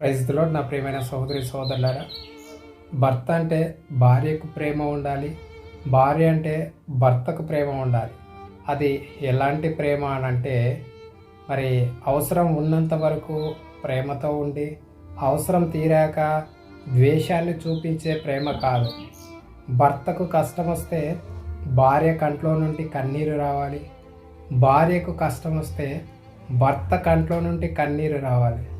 ప్రైజ్లో నా ప్రియమైన సహోదరి సోదరులారా భర్త అంటే భార్యకు ప్రేమ ఉండాలి భార్య అంటే భర్తకు ప్రేమ ఉండాలి. అది ఎలాంటి ప్రేమ అని అంటే మరి అవసరం ఉన్నంత వరకు ప్రేమతో ఉండి అవసరం తీరాక ద్వేషాన్ని చూపించే ప్రేమ కాదు. భర్తకు కష్టం వస్తే భార్య కంట్లో నుండి కన్నీరు రావాలి. భార్యకు కష్టం వస్తే భర్త కంట్లో నుండి కన్నీరు రావాలి.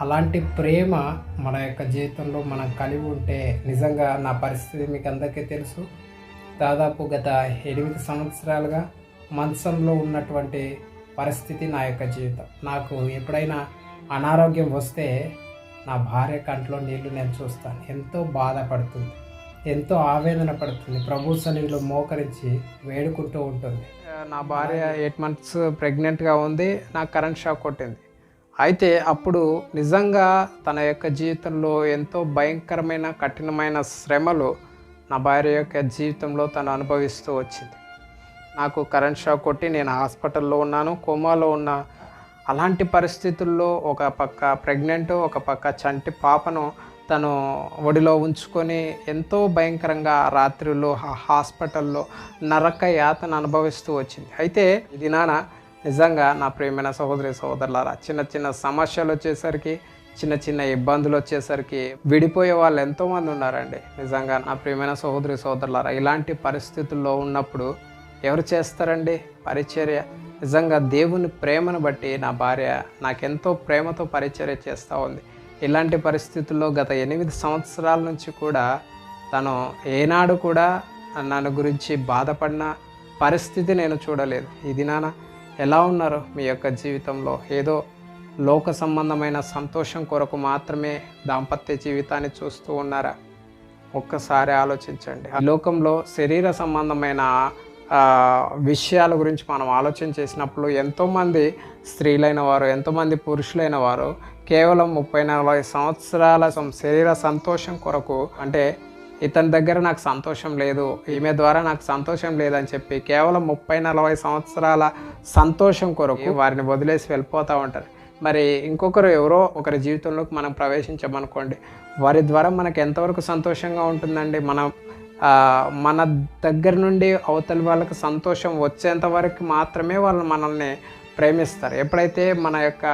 అలాంటి ప్రేమ మన యొక్క జీవితంలో మనం కలిగి ఉంటే నిజంగా నా పరిస్థితి మీకు అందరికీ తెలుసు. దాదాపు గత ఎనిమిది సంవత్సరాలుగా మంచంలో ఉన్నటువంటి పరిస్థితి నా యొక్క జీవితం. నాకు ఎప్పుడైనా అనారోగ్యం వస్తే నా భార్య కంట్లో నీళ్ళు నేను చూస్తాను. ఎంతో బాధపడుతుంది. ఎంతో ఆవేదన పడుతుంది. ప్రభు సన్నిధిలో మోకరించి వేడుకుంటూ ఉంటుంది. నా భార్య ఎయిట్ మంత్స్ ప్రెగ్నెంట్గా ఉంది. నాకు కరెంట్ షాక్ కొట్టింది. అయితే అప్పుడు నిజంగా తన యొక్క జీవితంలో ఎంతో భయంకరమైన కఠినమైన శ్రమలు నా భార్య యొక్క జీవితంలో తను అనుభవిస్తూ వచ్చింది. నాకు కరెంట్ షాక్ కొట్టి నేను హాస్పిటల్లో ఉన్నాను కోమాలో ఉన్న. అలాంటి పరిస్థితుల్లో ఒక పక్క ప్రెగ్నెంట్ ఒక పక్క చంటి పాపను తను ఒడిలో ఉంచుకొని ఎంతో భయంకరంగా రాత్రిలో హాస్పిటల్లో నరక యాతను అనుభవిస్తూ వచ్చింది. అయితే ఇది నాన్న నిజంగా నా ప్రేమైన సహోదరి సహోదరులారా చిన్న చిన్న సమస్యలు వచ్చేసరికి చిన్న చిన్న ఇబ్బందులు వచ్చేసరికి విడిపోయే వాళ్ళు ఎంతోమంది ఉన్నారండి. నిజంగా నా ప్రియమైన సహోదరి సహోదరులారా ఇలాంటి పరిస్థితుల్లో ఉన్నప్పుడు ఎవరు చేస్తారండి? పరిచర్య. నిజంగా దేవుని ప్రేమను బట్టి నా భార్య నాకెంతో ప్రేమతో పరిచర్య చేస్తూ ఉంది. ఇలాంటి పరిస్థితుల్లో గత ఎనిమిది సంవత్సరాల నుంచి కూడా తను ఏనాడు కూడా నన్ను గురించి బాధపడిన పరిస్థితి నేను చూడలేదు. ఇది నాన్న ఎలా ఉన్నారు మీ యొక్క జీవితంలో? ఏదో లోక సంబంధమైన సంతోషం కొరకు మాత్రమే దాంపత్య జీవితాన్ని చూస్తూ ఉన్నారా? ఒక్కసారి ఆలోచించండి. లోకంలో శరీర సంబంధమైన విషయాల గురించి మనం ఆలోచన చేసినప్పుడు ఎంతోమంది స్త్రీలైన వారు ఎంతోమంది పురుషులైన వారు కేవలం ముప్పై నలభై సంవత్సరాల శరీర సంతోషం కొరకు అంటే ఇతని దగ్గర నాకు సంతోషం లేదు ఈమె ద్వారా నాకు సంతోషం లేదని చెప్పి కేవలం ముప్పై నలభై సంవత్సరాల సంతోషం కొరకు వారిని వదిలేసి వెళ్ళిపోతూ ఉంటారు. మరి ఇంకొకరు ఎవరో ఒకరి జీవితంలోకి మనం ప్రవేశించమనుకోండి వారి ద్వారా మనకు ఎంతవరకు సంతోషంగా ఉంటుందండి? మనం మన దగ్గర నుండి అవతలి వాళ్ళకి సంతోషం వచ్చేంత వరకు మాత్రమే వాళ్ళు మనల్ని ప్రేమిస్తారు. ఎప్పుడైతే మన యొక్క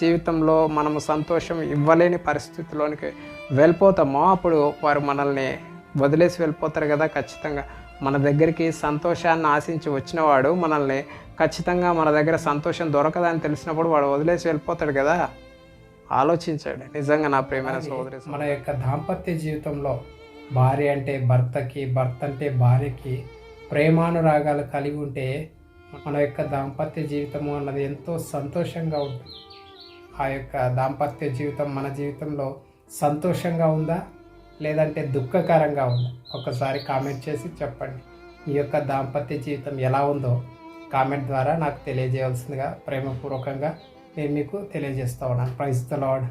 జీవితంలో మనము సంతోషం ఇవ్వలేని పరిస్థితిలోనికి వెళ్ళిపోతామో అప్పుడు వారు మనల్ని వదిలేసి వెళ్ళిపోతారు కదా ఖచ్చితంగా. మన దగ్గరికి సంతోషాన్ని ఆశించి వచ్చినవాడు మనల్ని ఖచ్చితంగా మన దగ్గర సంతోషం దొరకదని తెలిసినప్పుడు వాడు వదిలేసి వెళ్ళిపోతాడు కదా. ఆలోచించాడు. నిజంగా నా ప్రియమైన సోదరి మన యొక్క దాంపత్య జీవితంలో భార్య అంటే భర్తకి భర్త అంటే భార్యకి ప్రేమానురాగాలు కలిగి ఉంటే మన యొక్క దాంపత్య జీవితము అన్నది ఎంతో సంతోషంగా ఉంటుంది. ఆ యొక్క దాంపత్య జీవితం మన జీవితంలో సంతోషంగా ఉందా? లేదంటే దుఃఖకరంగా ఉందా ఒకసారి కామెంట్ చేసి చెప్పండి. మీ యొక్క దాంపత్య జీవితం ఎలా ఉందో కామెంట్ ద్వారా నాకు తెలియజేయవలసిందిగా ప్రేమపూర్వకంగా నేను మీకు తెలియజేస్తా ఉన్నాను. Praise the lord